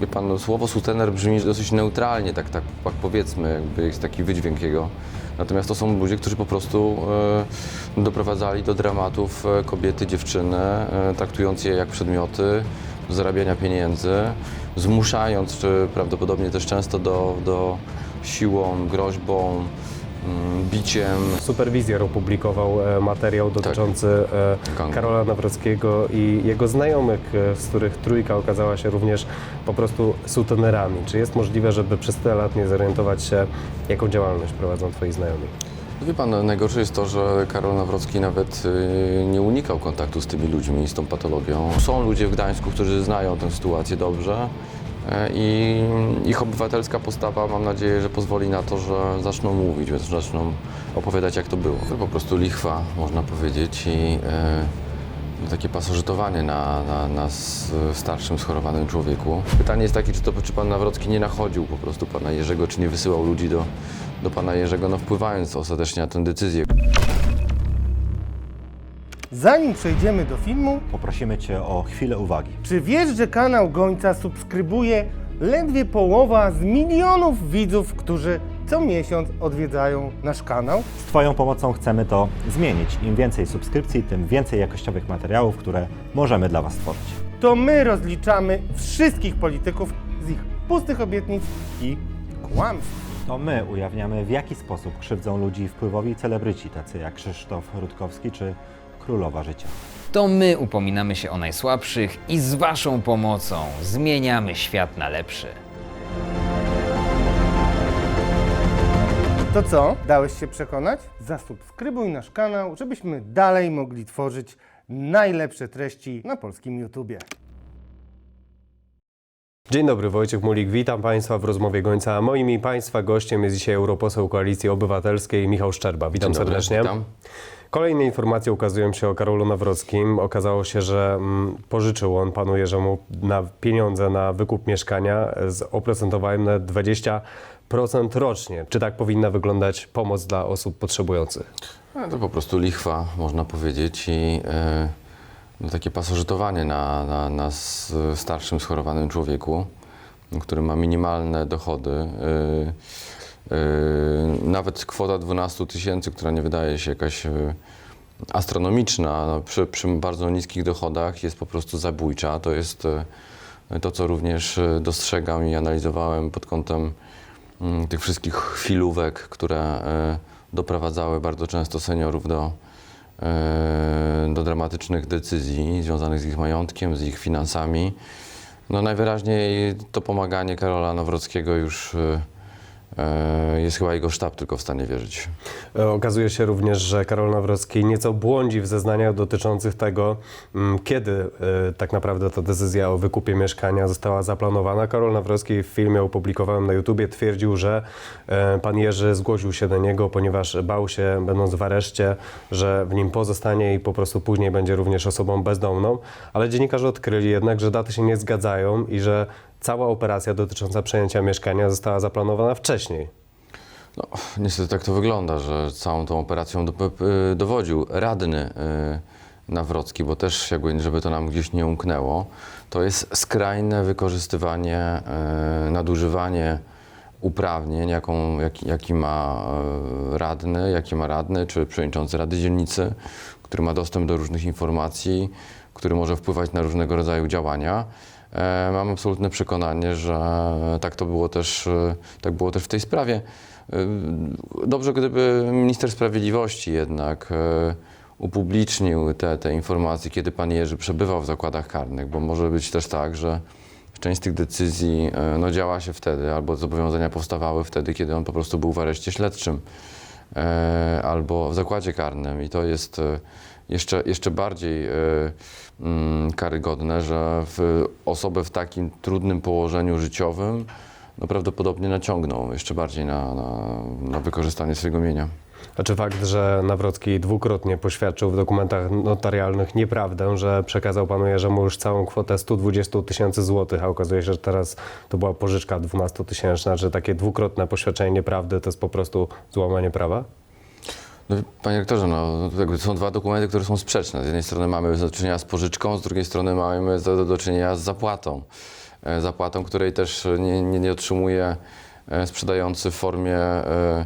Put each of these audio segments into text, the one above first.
Wie pan, no, słowo sutener brzmi dosyć neutralnie, tak, tak, tak powiedzmy, jakby jest taki wydźwięk jego. Natomiast to są ludzie, którzy po prostu e, doprowadzali do dramatów e, kobiety, dziewczyny, e, traktując je jak przedmioty zarabiania pieniędzy, zmuszając, czy prawdopodobnie też często do, do siłą, groźbą, biciem. Superwizjer opublikował e, materiał dotyczący e, Gangu. Karola Nawrockiego i jego znajomych, e, z których trójka okazała się również po prostu sutenerami. Czy jest możliwe, żeby przez tyle lat nie zorientować się, jaką działalność prowadzą twoi znajomi? Wie pan, najgorsze jest to, że Karol Nawrocki nawet y, nie unikał kontaktu z tymi ludźmi, z tą patologią. Są ludzie w Gdańsku, którzy znają tę sytuację dobrze i ich obywatelska postawa, mam nadzieję, że pozwoli na to, że zaczną mówić, że zaczną opowiadać, jak to było. To po prostu lichwa, można powiedzieć, i e, takie pasożytowanie na, na, na starszym, schorowanym człowieku. Pytanie jest takie, czy, to, czy pan Nawrocki nie nachodził po prostu pana Jerzego, czy nie wysyłał ludzi do, do pana Jerzego, no wpływając ostatecznie na tę decyzję. Zanim przejdziemy do filmu, Poprosimy Cię o chwilę uwagi. czy wiesz, że kanał Gońca subskrybuje ledwie połowa z milionów widzów, którzy co miesiąc odwiedzają nasz kanał? Z Twoją pomocą chcemy to zmienić. Im więcej subskrypcji, tym więcej jakościowych materiałów, które możemy dla Was stworzyć. To my rozliczamy wszystkich polityków z ich pustych obietnic i kłamstw. To my ujawniamy, w jaki sposób krzywdzą ludzi wpływowi celebryci, tacy jak Krzysztof Rutkowski czy Królowa Życia. To my upominamy się o najsłabszych i z Waszą pomocą zmieniamy świat na lepszy. To co? Dałeś się przekonać? Zasubskrybuj nasz kanał, żebyśmy dalej mogli tworzyć najlepsze treści na polskim YouTubie. Dzień dobry, Wojciech Mulik, witam Państwa w rozmowie Gońca. A Moim i Państwa gościem jest dzisiaj europoseł Koalicji Obywatelskiej Michał Szczerba. Witam dobry, serdecznie. witam. Kolejne informacje ukazują się o Karolu Nawrockim. Okazało się, że mm, pożyczył on panu Jerzemu na pieniądze na wykup mieszkania z oprocentowaniem na 20% rocznie. Czy tak powinna wyglądać pomoc dla osób potrzebujących? No, to po prostu lichwa, można powiedzieć, i no, takie pasożytowanie na, na, na starszym, schorowanym człowieku, który ma minimalne dochody. E, e, nawet kwota 12 tysięcy, która nie wydaje się jakaś e, astronomiczna, no, przy, przy bardzo niskich dochodach jest po prostu zabójcza. To jest e, to, co również e, dostrzegam i analizowałem pod kątem mm, tych wszystkich chwilówek, które doprowadzały bardzo często seniorów do, do dramatycznych decyzji związanych z ich majątkiem, z ich finansami. No najwyraźniej to pomaganie Karola Nawrockiego już e, e, jest chyba jego sztab tylko w stanie wierzyć. E, Okazuje się również, że Karol Nawrocki nieco błądzi w zeznaniach dotyczących tego, mm, kiedy e, tak naprawdę ta decyzja o wykupie mieszkania została zaplanowana. Karol Nawrocki w filmie opublikowanym na YouTubie twierdził, że e, pan Jerzy zgłosił się do niego, ponieważ bał się, będąc w areszcie, że w nim pozostanie i po prostu później będzie również osobą bezdomną. Ale dziennikarze odkryli jednak, że daty się nie zgadzają i że cała operacja dotycząca przejęcia mieszkania została zaplanowana wcześniej. No, niestety tak to wygląda, że całą tą operacją do, p- dowodził radny y, Nawrocki, bo też jakby, żeby to nam gdzieś nie umknęło, to jest skrajne wykorzystywanie, y, nadużywanie uprawnień, jaką, jaki, jaki ma y, radny, jaki ma radny, czy przewodniczący Rady Dzielnicy, który ma dostęp do różnych informacji, który może wpływać na różnego rodzaju działania. E, Mam absolutne przekonanie, że tak to było też, e, tak było też w tej sprawie. E, Dobrze, gdyby minister sprawiedliwości jednak upublicznił te, te informacje, kiedy pan Jerzy przebywał w zakładach karnych, bo może być też tak, że część z tych decyzji no, działa się wtedy, albo zobowiązania powstawały wtedy, kiedy on po prostu był w areszcie śledczym albo w zakładzie karnym. I to jest e, jeszcze, jeszcze bardziej e, mm, karygodne, że w osobę w takim trudnym położeniu życiowym no, prawdopodobnie naciągną jeszcze bardziej na, na, na wykorzystanie swojego mienia. A czy fakt, że Nawrocki dwukrotnie poświadczył w dokumentach notarialnych nieprawdę, że przekazał panu Jerzemu już całą kwotę 120 tysięcy złotych, a okazuje się, że teraz to była pożyczka 12 tysięczna, że takie dwukrotne poświadczenie nieprawdy to jest po prostu złamanie prawa? No, panie rektorze, no, jakby są dwa dokumenty, które są sprzeczne. Z jednej strony mamy do czynienia z pożyczką, z drugiej strony mamy do, do czynienia z zapłatą. e, zapłatą, której też nie, nie, nie otrzymuje e, sprzedający w formie, e,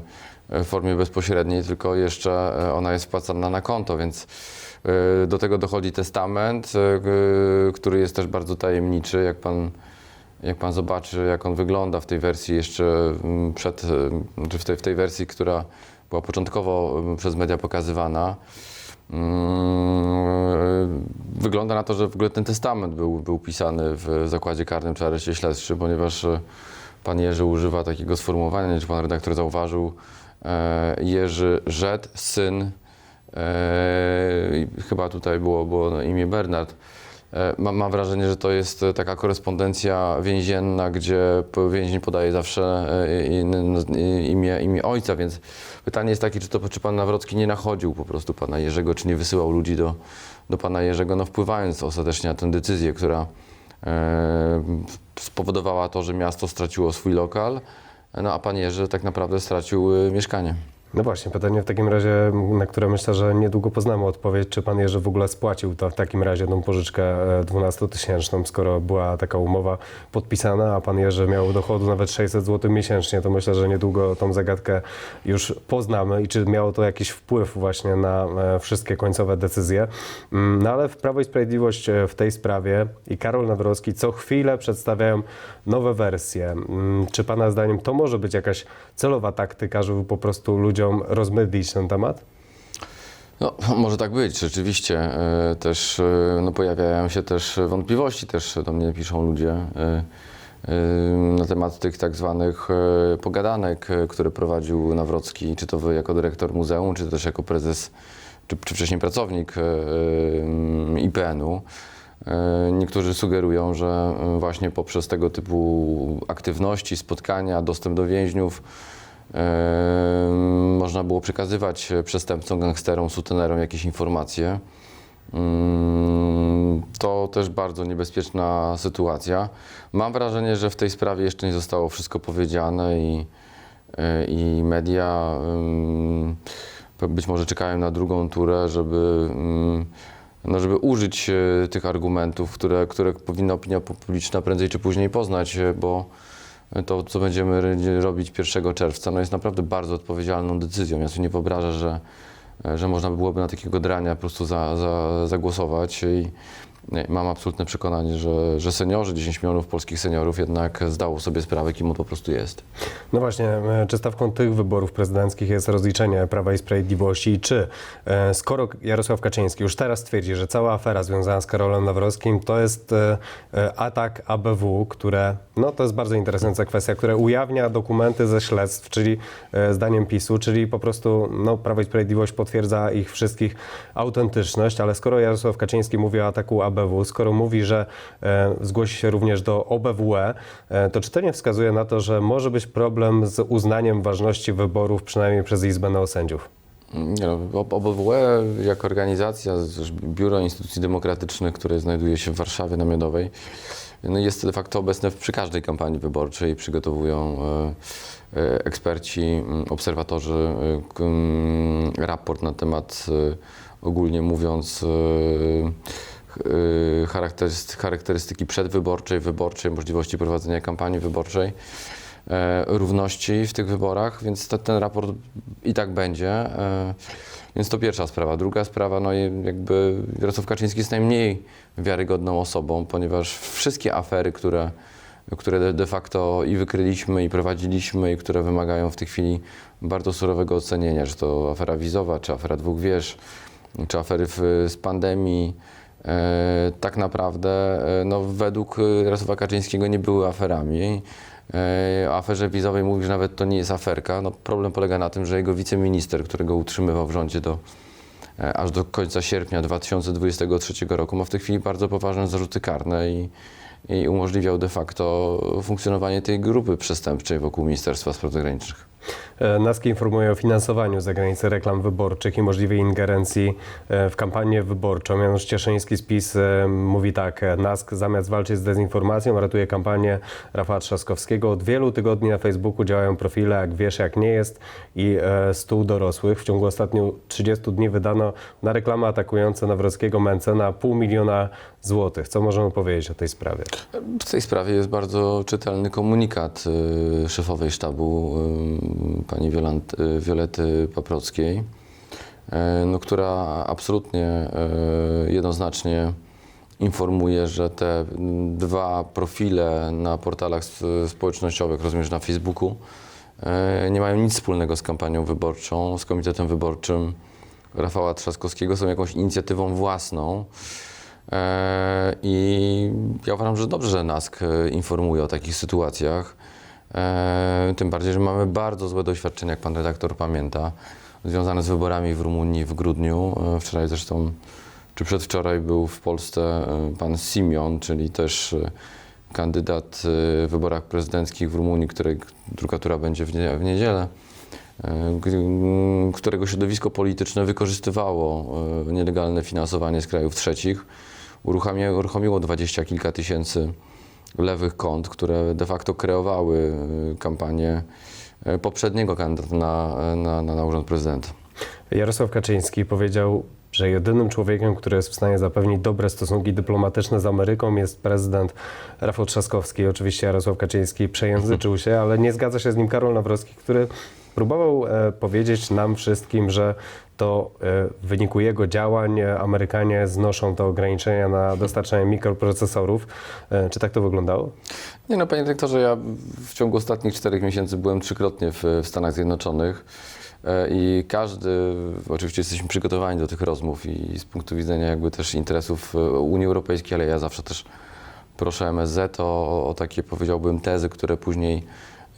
w formie bezpośredniej, tylko jeszcze ona jest wpłacana na konto, więc do tego dochodzi testament, który jest też bardzo tajemniczy, jak pan jak pan zobaczy, jak on wygląda w tej wersji jeszcze przed, czy w tej, w tej wersji, która była początkowo przez media pokazywana, mm, wygląda na to, że w ogóle ten testament był, był pisany w zakładzie karnym czy areszcie śledczym, ponieważ e, pan Jerzy używa takiego sformułowania, nie wiem, czy pan redaktor zauważył, e, Jerzy Żed, syn, e, chyba tutaj było, było imię Bernard, Mam, mam wrażenie, że to jest e, taka korespondencja więzienna, gdzie więzień podaje zawsze e, imię, imię ojca, więc pytanie jest takie, czy, to, czy pan Nawrocki nie nachodził po prostu pana Jerzego, czy nie wysyłał ludzi do, do pana Jerzego, no wpływając ostatecznie na tę decyzję, która e, spowodowała to, że miasto straciło swój lokal, no a pan Jerzy tak naprawdę stracił e, mieszkanie. No właśnie, pytanie w takim razie, na które myślę, że niedługo poznamy odpowiedź, czy pan Jerzy w ogóle spłacił to w takim razie tą pożyczkę 12-tysięczną, skoro była taka umowa podpisana, a pan Jerzy miał dochodu nawet 600 zł miesięcznie, to myślę, że niedługo tą zagadkę już poznamy i czy miało to jakiś wpływ właśnie na e, wszystkie końcowe decyzje. Mm, No ale w Prawo i Sprawiedliwość e, w tej sprawie i Karol Nawrocki co chwilę przedstawiają nowe wersje. Mm, Czy pana zdaniem to może być jakaś celowa taktyka, żeby po prostu ludziom rozmydlić ten temat? No, może tak być, rzeczywiście. E, Też e, no, pojawiają się też wątpliwości, też do mnie piszą ludzie e, na temat tych tak zwanych pogadanek, które prowadził Nawrocki, czy to wy jako dyrektor muzeum, czy też jako prezes, czy, czy wcześniej pracownik IPN-u. Niektórzy sugerują, że właśnie poprzez tego typu aktywności, spotkania, dostęp do więźniów, było przekazywać przestępcom, gangsterom, sutenerom jakieś informacje. Mm, To też bardzo niebezpieczna sytuacja. Mam wrażenie, że w tej sprawie jeszcze nie zostało wszystko powiedziane i, e, i media em, być może czekają na drugą turę, żeby, mm, no żeby użyć e, tych argumentów, które, które powinna opinia publiczna prędzej czy później poznać, e, bo to, co będziemy robić 1 czerwca, no jest naprawdę bardzo odpowiedzialną decyzją. Ja sobie nie wyobrażam, że, że można by byłoby na takiego drania po prostu za, za, zagłosować i mam absolutne przekonanie, że, że seniorzy, 10 milionów polskich seniorów jednak zdało sobie sprawę, kim on po prostu jest. No właśnie, e, czy stawką tych wyborów prezydenckich jest rozliczenie Prawa i Sprawiedliwości i czy e, skoro Jarosław Kaczyński już teraz twierdzi, że cała afera związana z Karolem Nawrockim to jest e, atak ABW, które, no to jest bardzo interesująca kwestia, które ujawnia dokumenty ze śledztw, czyli zdaniem PiSu, czyli po prostu no, Prawo i Sprawiedliwość potwierdza ich wszystkich autentyczność, ale skoro Jarosław Kaczyński mówi o ataku ABW, skoro mówi, że e, zgłosi się również do OBWE, e, to czy to nie wskazuje na to, że może być problem z uznaniem ważności wyborów, przynajmniej przez Izbę Neosędziów? No, ob- OBWE jako organizacja, Biuro Instytucji Demokratycznych, które znajduje się w Warszawie na Miodowej, no jest de facto obecne przy każdej kampanii wyborczej. Przygotowują e, eksperci, m, obserwatorzy e, k- m, raport na temat, ogólnie mówiąc, charakteryst- charakterystyki przedwyborczej, wyborczej, możliwości prowadzenia kampanii wyborczej e, równości w tych wyborach, więc te, ten raport i tak będzie. E, więc to pierwsza sprawa. Druga sprawa, no jakby Jarosław Kaczyński jest najmniej wiarygodną osobą, ponieważ wszystkie afery, które, które de, facto i wykryliśmy, i prowadziliśmy, i które wymagają w tej chwili bardzo surowego ocenienia, czy to afera wizowa, czy afera dwóch wież, czy afery w, z pandemii, tak naprawdę e, no, według Jarosława Kaczyńskiego nie były aferami. E, O aferze wizowej mówi, że nawet to nie jest aferka. No, problem polega na tym, że jego wiceminister, którego utrzymywał w rządzie do, e, aż do końca sierpnia 2023 roku, ma w tej chwili bardzo poważne zarzuty karne i, i umożliwiał de facto funkcjonowanie tej grupy przestępczej wokół Ministerstwa Spraw Zagranicznych. E, NASK informuje o finansowaniu z zagranicy reklam wyborczych i możliwej ingerencji e, w kampanię wyborczą. Janusz Cieszyński z PiS e, mówi tak, NASK zamiast walczyć z dezinformacją ratuje kampanię Rafała Trzaskowskiego. Od wielu tygodni na Facebooku działają profile jak wiesz jak nie jest i stół dorosłych. W ciągu ostatnich 30 dni wydano na reklamy atakujące Nawrockiego Mencena pół miliona złotych. Co możemy powiedzieć o tej sprawie? W tej sprawie jest bardzo czytelny komunikat szefowej sztabu pani Wiolant, y, Wiolety Paprockiej, y, no, która absolutnie y, jednoznacznie informuje, że te dwa profile na portalach społecznościowych, rozumiem, na Facebooku, y, nie mają nic wspólnego z kampanią wyborczą, z komitetem wyborczym Rafała Trzaskowskiego, są jakąś inicjatywą własną. E, I ja uważam, że dobrze, że NASK e, informuje o takich sytuacjach. E, Tym bardziej, że mamy bardzo złe doświadczenia, jak pan redaktor pamięta, związane z wyborami w Rumunii w grudniu. E, Wczoraj zresztą, czy przedwczoraj był w Polsce e, pan Simeon, czyli też kandydat w wyborach prezydenckich w Rumunii, której druga tura będzie w nie- w niedzielę którego środowisko polityczne wykorzystywało nielegalne finansowanie z krajów trzecich. Uruchomiło dwadzieścia kilka tysięcy lewych kont, które de facto kreowały e, kampanię e, poprzedniego kandydata na, na, na, na urząd prezydenta. Jarosław Kaczyński powiedział, że jedynym człowiekiem, który jest w stanie zapewnić dobre stosunki dyplomatyczne z Ameryką jest prezydent Rafał Trzaskowski. Oczywiście Jarosław Kaczyński przejęzyczył się, ale nie zgadza się z nim Karol Nawrocki, który próbował e, powiedzieć nam wszystkim, że to e, w wyniku jego działań e, Amerykanie znoszą te ograniczenia na dostarczanie mikroprocesorów. Czy tak to wyglądało? Nie no, panie dyrektorze, ja w ciągu ostatnich czterech miesięcy byłem trzykrotnie w, w Stanach Zjednoczonych i każdy, oczywiście jesteśmy przygotowani do tych rozmów i z punktu widzenia jakby też interesów Unii Europejskiej, ale ja zawsze też proszę MSZ o, o takie powiedziałbym tezy, które później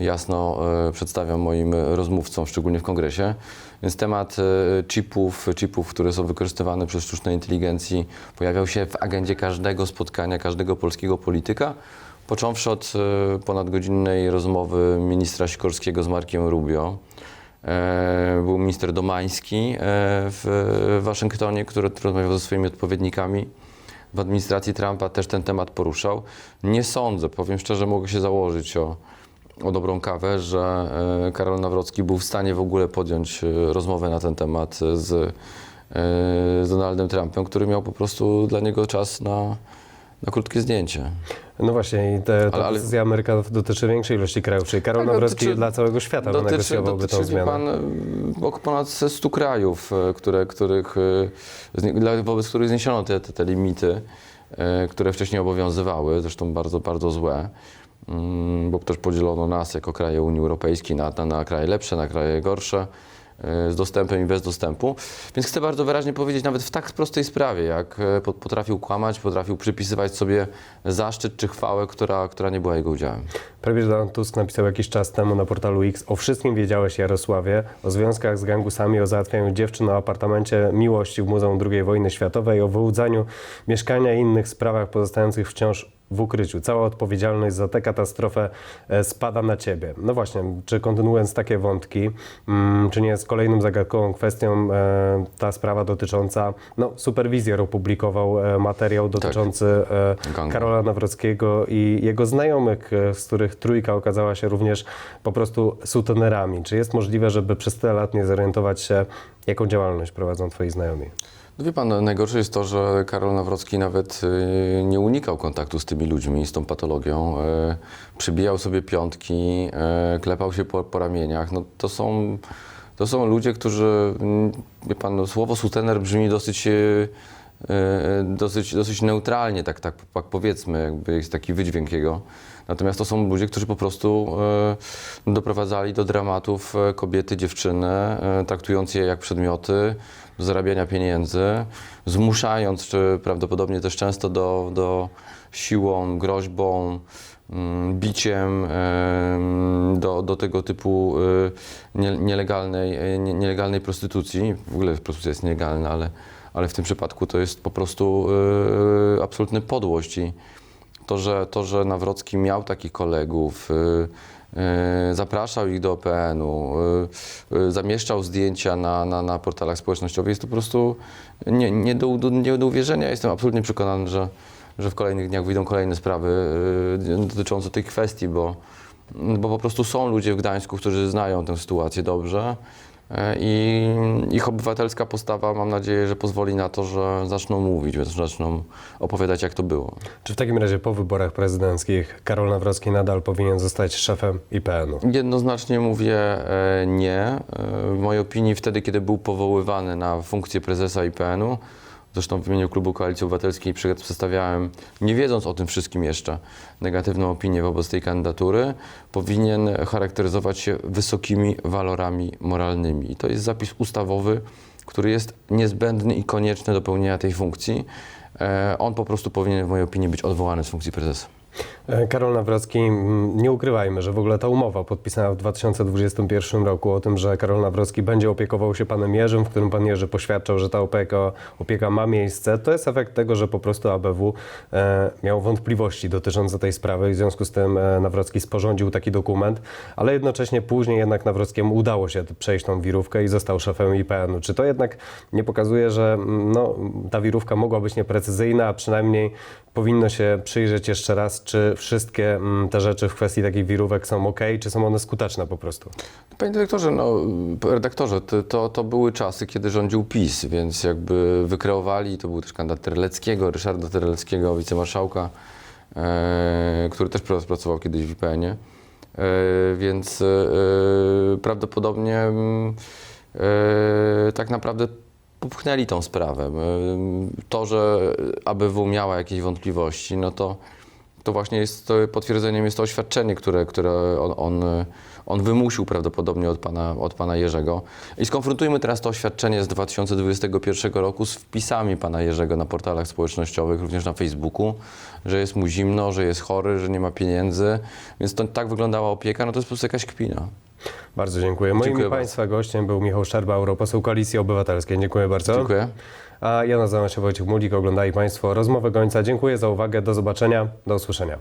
jasno e, przedstawiam moim rozmówcom, szczególnie w kongresie. Więc temat e, chipów, chipów, które są wykorzystywane przez sztucznej inteligencji, pojawiał się w agendzie każdego spotkania, każdego polskiego polityka, począwszy od e, ponadgodzinnej rozmowy ministra Sikorskiego z Markiem Rubio. E, Był minister Domański e, w Waszyngtonie, który rozmawiał ze swoimi odpowiednikami w administracji Trumpa też ten temat poruszał. Nie sądzę, powiem szczerze, mogę się założyć o, o dobrą kawę, że e, Karol Nawrocki był w stanie w ogóle podjąć e, rozmowę na ten temat z, e, z Donaldem Trumpem, który miał po prostu dla niego czas na, na krótkie zdjęcie. No właśnie, i te, ta Ale- ale- decyzja Ameryka dotyczy większej ilości krajów, czyli Karol Tak, Nawrocki dotyczy- dla całego świata Dotyczy, wynegocjowałby dotyczy tą zmianę. pan ponad 100 krajów, które, których, wobec których zniesiono te, te, te limity, które wcześniej obowiązywały, zresztą bardzo, bardzo złe, bo też podzielono nas jako kraje Unii Europejskiej na, na, na kraje lepsze, na kraje gorsze, e, z dostępem i bez dostępu. Więc chcę bardzo wyraźnie powiedzieć, nawet w tak prostej sprawie, jak po- potrafił kłamać, potrafił przypisywać sobie zaszczyt czy chwałę, która, która nie była jego udziałem. Premier Donald Tusk napisał jakiś czas temu na portalu X o wszystkim wiedziałeś Jarosławie, o związkach z gangusami, o załatwianiu dziewczyn, o apartamencie miłości w Muzeum II wojny światowej, o wyłudzaniu mieszkania i innych sprawach pozostających wciąż w ukryciu. Cała odpowiedzialność za tę katastrofę e, spada na ciebie. No właśnie, czy kontynuując takie wątki, mm, czy nie jest kolejną zagadkową kwestią e, ta sprawa dotycząca, no Superwizjer opublikował e, materiał dotyczący Gangu. Karola Nawrockiego i jego znajomych, z których trójka okazała się również po prostu sutenerami. Czy jest możliwe, żeby przez tyle lat nie zorientować się, jaką działalność prowadzą twoi znajomi? No wie pan, najgorsze jest to, że Karol Nawrocki nawet y, nie unikał kontaktu z tymi ludźmi, z tą patologią. Y, Przybijał sobie piątki, y, klepał się po, po ramieniach. No, to, są, to są ludzie, którzy, mm, wie pan, no, słowo sutener brzmi dosyć, dosyć, dosyć neutralnie, tak, tak, tak powiedzmy, jakby jest taki wydźwięk jego. Natomiast to są ludzie, którzy po prostu y, doprowadzali do dramatów y, kobiety, dziewczyny, y, traktując je jak przedmioty zarabiania pieniędzy, zmuszając, czy prawdopodobnie też często do, do siłą, groźbą, mm, biciem em, do, do tego typu nie- nielegalnej, nie- nielegalnej prostytucji. W ogóle prostytucja jest nielegalna, ale, ale w tym przypadku to jest po prostu y, absolutna podłość i To, że, to, że Nawrocki miał takich kolegów, y, y, zapraszał ich do OPN-u, y, zamieszczał zdjęcia na, na, na portalach społecznościowych, jest to po prostu nie, nie, do, nie do uwierzenia. Jestem absolutnie przekonany, że, że w kolejnych dniach wyjdą kolejne sprawy dotyczące tych kwestii, bo, bo po prostu są ludzie w Gdańsku, którzy znają tę sytuację dobrze. E, I ich obywatelska postawa, mam nadzieję, że pozwoli na to, że zaczną mówić, że zaczną opowiadać, jak to było. Czy w takim razie po wyborach prezydenckich Karol Nawrocki nadal powinien zostać szefem IPN-u? Jednoznacznie mówię e, nie. E, W mojej opinii wtedy, kiedy był powoływany na funkcję prezesa IPN-u, zresztą w imieniu Klubu Koalicji Obywatelskiej przedstawiałem, nie wiedząc o tym wszystkim jeszcze, negatywną opinię wobec tej kandydatury, powinien charakteryzować się wysokimi walorami moralnymi. I to jest zapis ustawowy, który jest niezbędny i konieczny do pełnienia tej funkcji. E, On po prostu powinien w mojej opinii być odwołany z funkcji prezesa. E, Karol Nawrocki, nie ukrywajmy, że w ogóle ta umowa podpisana w 2021 roku o tym, że Karol Nawrocki będzie opiekował się panem Jerzym, w którym pan Jerzy poświadczał, że ta opieka, opieka ma miejsce, to jest efekt tego, że po prostu ABW e, miał wątpliwości dotyczące tej sprawy i w związku z tym e, Nawrocki sporządził taki dokument, ale jednocześnie później jednak Nawrockiemu udało się przejść tą wirówkę i został szefem IPN-u. Czy to jednak nie pokazuje, że no, ta wirówka mogła być nieprecyzyjna, a przynajmniej powinno się przyjrzeć jeszcze raz, czy wszystkie mm, te rzeczy w kwestii takich wirówek są ok, czy są one skuteczne po prostu. Panie dyrektorze, no, redaktorze, to, to, były czasy, kiedy rządził PiS, więc jakby wykreowali, to był też kandydat Terleckiego, Ryszarda Terleckiego, wicemarszałka, e, który też pra- pracował kiedyś w IPN-ie, e, więc e, prawdopodobnie mm, e, tak naprawdę popchnęli tą sprawę. E, To, że ABW miała jakieś wątpliwości, no to to właśnie jest to potwierdzeniem jest to oświadczenie, które, które on, on, on wymusił prawdopodobnie od pana, od pana Jerzego. I skonfrontujmy teraz to oświadczenie z 2021 roku z wpisami pana Jerzego na portalach społecznościowych, również na Facebooku, że jest mu zimno, że jest chory, że nie ma pieniędzy. Więc to tak wyglądała opieka, no to jest po prostu jakaś kpina. Bardzo dziękuję. Moim Dziękuję Państwa gościem był Michał Szczerba, europoseł Koalicji Obywatelskiej. Dziękuję bardzo. Dziękuję. A ja nazywam się Wojciech Mulik, oglądali Państwo rozmowę Gońca. Dziękuję za uwagę, do zobaczenia, do usłyszenia.